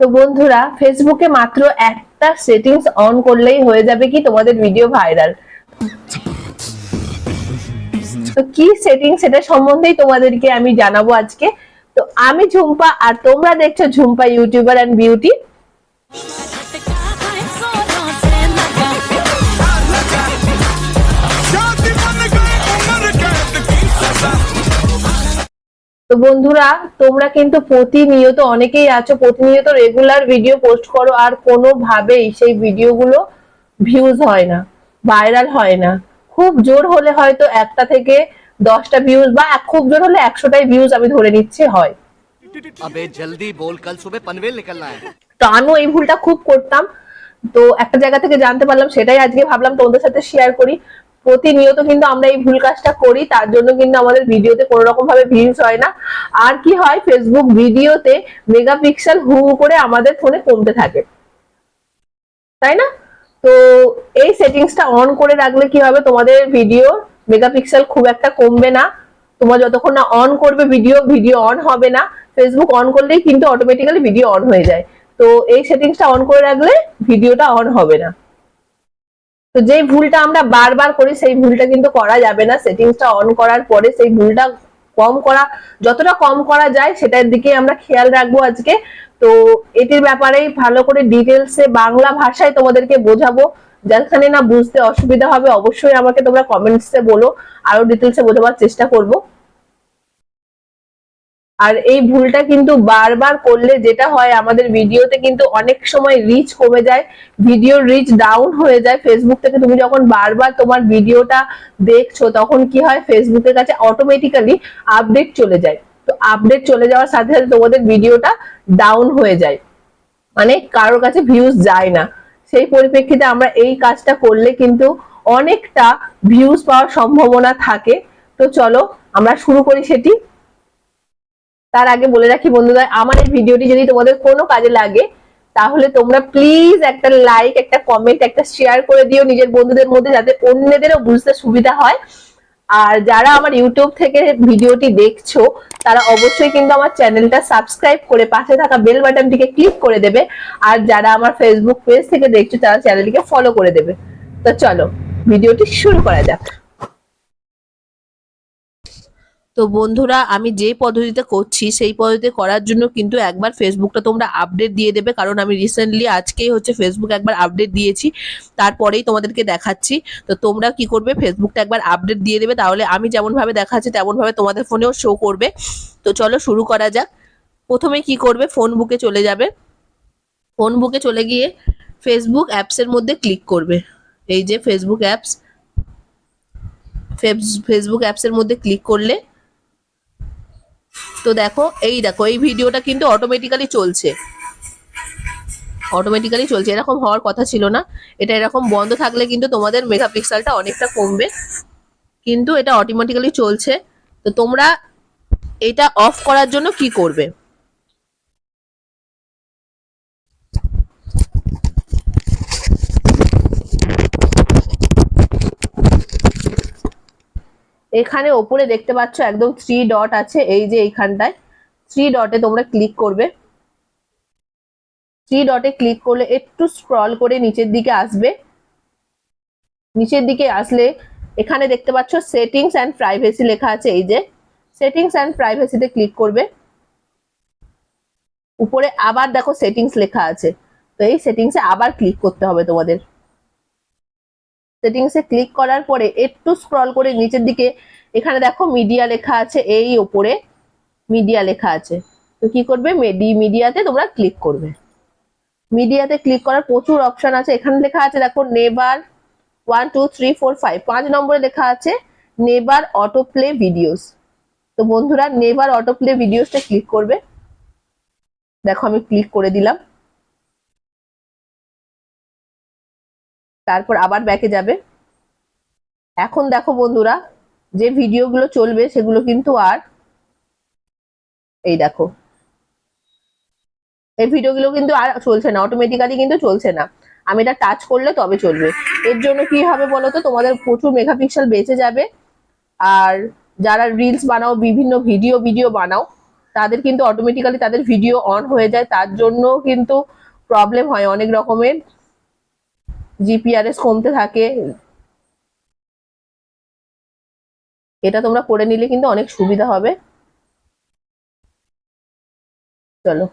তো বন্ধুরা, ফেসবুকে মাত্র একটা সেটিংস অন করলেই হয়ে যাবে কি তোমাদের ভিডিও ভাইরাল তো কি সেটিং সেটা সম্বন্ধেই তোমাদেরকে আমি জানাব আজকে। তো আমি ঝুম্পা, আর তোমরা দেখছ ঝুম্পা ইউটিউবার এন্ড বিউটি তো বন্ধুরা তোমরা কিন্তু প্রতিনিয়ত অনেকেই আছো প্রতিনিয়ত রেগুলার ভিডিও পোস্ট করো আর কোনো ভাবেই সেই ভিডিওগুলো ভিউজ হয় না ভাইরাল হয় না। খুব জোর হলে হয়তো একটা থেকে দশটা ভিউজ বা খুব জোর হলে একশোটাই ভিউজ আমি ধরে নিচ্ছি হয়। আবে জলদি বল কাল সুবে পনভেল নিকলনা হ্যায়। তো আমিও এই ভুলটা খুব করতাম। তো একটা জায়গা থেকে জানতে পারলাম সেটাই আজকে ভাবলাম তোমাদের সাথে শেয়ার করি। প্রতিনিয়ত কিন্তু আমরা এই ভুল কাজটা করি, তার জন্য কিন্তু আমাদের ভিডিওতে কোনো রকম ভাবে ভিউজ হয় না। আর কি হয় ফেসবুক ভিডিওতে মেগাপিক্সেল হু করে আমাদের ফোনে কমতে থাকে। তাই না? তো এই সেটিংসটা অন করে রাখলে কি হবে? তোমাদের ভিডিও মেগাপিক্সেল খুব একটা কমবে না। তোমার যতক্ষণ না অন করবে ভিডিও ভিডিও অন হবে না। ফেসবুক অন করলেই কিন্তু অটোমেটিক্যালি ভিডিও অন হয়ে যায়। তো এই সেটিংসটা অন করে রাখলে ভিডিওটা অন হবে না। তো যেই ভুলটা আমরা বারবার করি, সেই ভুলটা কিন্তু করা যাবে না। সেটিংসটা অন করার পরে সেই ভুলটা কম করা, যতটা কম করা যায় সেটার দিকে আমরা খেয়াল রাখব আজকে। তো এটির ব্যাপারেই ভালো করে ডিটেলসে বাংলা ভাষায় তোমাদেরকে বোঝাবো। যেখানে না বুঝতে অসুবিধা হবে, অবশ্যই আমাকে তোমরা কমেন্টসে বলো। আরও ডিটেলসে বোঝাবার চেষ্টা করব। আর এই ভুলটা কিন্তু বারবার করলে যেটা হয়, আমাদের ভিডিওতে কিন্তু অনেক সময় রিচ কমে যায় ভিডিও রিচ ডাউন হয়ে যায়। ফেসবুক থেকে তুমি যখন বারবার তোমার ভিডিওটা দেখছ, তখন কি হয়? ফেসবুকের কাছে অটোমেটিক্যালি আপডেট চলে যায়। তো আপডেট চলে যাওয়ার সাথে সাথে তোমাদের ভিডিওটা ডাউন হয়ে যায়। মানে কারোর কাছে ভিউজ যায় না। সেই পরিপ্রেক্ষিতে আমরা এই কাজটা করলে কিন্তু অনেকটা ভিউজ পাওয়ার সম্ভাবনা থাকে। তো চলো আমরা শুরু করি সেটি। তার আগে বলে রাখি বন্ধুরা, আমার এই ভিডিওটি যদি তোমাদের কোনো কাজে লাগে, তাহলে তোমরা প্লিজ একটা লাইক একটা কমেন্ট একটা শেয়ার করে দিও নিজের বন্ধুদের মধ্যে যাতে অন্যদেরও বুঝতে সুবিধা হয়। আর যারা আমার ইউটিউব থেকে ভিডিওটি দেখছ, তারা অবশ্যই কিন্তু আমার চ্যানেলটা সাবস্ক্রাইব করে পাশে থাকা বেল বাটনটিকে ক্লিক করে দেবে। আর যারা আমার ফেসবুক পেজ থেকে দেখছ, তারা চ্যানেলটিকে ফলো করে দেবে। তো চলো, ভিডিওটি শুরু করা যাক। তো বন্ধুরা, আমি যে পদ্ধতিতে করছি, সেই পদ্ধতিতে করার জন্য কিন্তু একবার ফেসবুকটা তোমরা আপডেট দিয়ে দেবে। কারণ আমি রিসেন্টলি আজকেই হচ্ছে ফেসবুক একবার আপডেট দিয়েছি। তারপরেই তোমাদেরকে দেখাচ্ছি। তো তোমরা কি করবে? ফেসবুকটা একবার আপডেট দিয়ে দেবে। তাহলে আমি যেমনভাবে দেখাচ্ছি, তেমনভাবে তোমাদের ফোনেও শো করবে। তো চলো শুরু করা যাক। প্রথমে কি করবে? ফোন বুকে চলে যাবে। ফোন বুকে চলে গিয়ে ফেসবুক অ্যাপসের মধ্যে ক্লিক করবে। এই যে ফেসবুক অ্যাপস ফেসবুক অ্যাপসের মধ্যে ক্লিক করলে তো দেখো, এই দেখো, এই ভিডিওটা কিন্তু অটোমেটিক্যালি চলছে। অটোমেটিক্যালি চলছে। এরকম হওয়ার কথা ছিল না। এটা এরকম বন্ধ থাকলে কিন্তু তোমাদের মেগাপিক্সেলটা অনেকটা কমবে। কিন্তু এটা অটোমেটিক্যালি চলছে। তো তোমরা এটা অফ করার জন্য কি করবে? এখানে ওপরে দেখতে পাচ্ছ একদম থ্রি ডট আছে, এই যে এইখানটায়। থ্রি ডটে তোমরা ক্লিক করবে। থ্রি ডটে ক্লিক করলে একটু স্ক্রল করে নিচের দিকে আসবে। নিচের দিকে আসলে এখানে দেখতে পাচ্ছ সেটিংস অ্যান্ড প্রাইভেসি লেখা আছে, এই যে। সেটিংস অ্যান্ড প্রাইভেসিতে ক্লিক করবে। উপরে আবার দেখো সেটিংস লেখা আছে। তো এই সেটিংসে আবার ক্লিক করতে হবে তোমাদের। সেটিংসে ক্লিক করার পরে একটু স্ক্রল করে নিচের দিকে, এখানে দেখো মিডিয়া লেখা আছে, এই ওপরে মিডিয়া লেখা আছে। তো কি করবে? মেডি মিডিয়াতে তোমরা ক্লিক করবে। মিডিয়াতে ক্লিক করার প্রচুর অপশন আছে। এখানে লেখা আছে, দেখো নেবার one two three four five পাঁচ নম্বরে লেখা আছে নেবার অটো প্লে ভিডিওস তো বন্ধুরা নেবার অটো প্লে ভিডিওসটা ক্লিক করবে। দেখো, আমি ক্লিক করে দিলাম। তারপর আবার ব্যাকে যাবে। এখন দেখো বন্ধুরা, যে ভিডিওগুলো চলবে সেগুলো কিন্তু আর এই দেখো, এই ভিডিওগুলো কিন্তু আর চলছে না অটোমেটিক্যালি কিন্তু চলছে না। আমি এটা টাচ করলে তবে চলবে। এর জন্য কি হবে বলো তোমাদের প্রচুর মেগাপিক্সেল বেঁচে যাবে। আর যারা রিলস বানাও, বিভিন্ন ভিডিও ভিডিও বানাও, তাদের কিন্তু অটোমেটিক্যালি তাদের ভিডিও অন হয়ে যায়। তার জন্য কিন্তু প্রবলেম হয় অনেক রকমের। জিপিআরএস কমতে থাকে। এটা তোমরা করে নিলে কিন্তু অনেক সুবিধা হবে। চলো।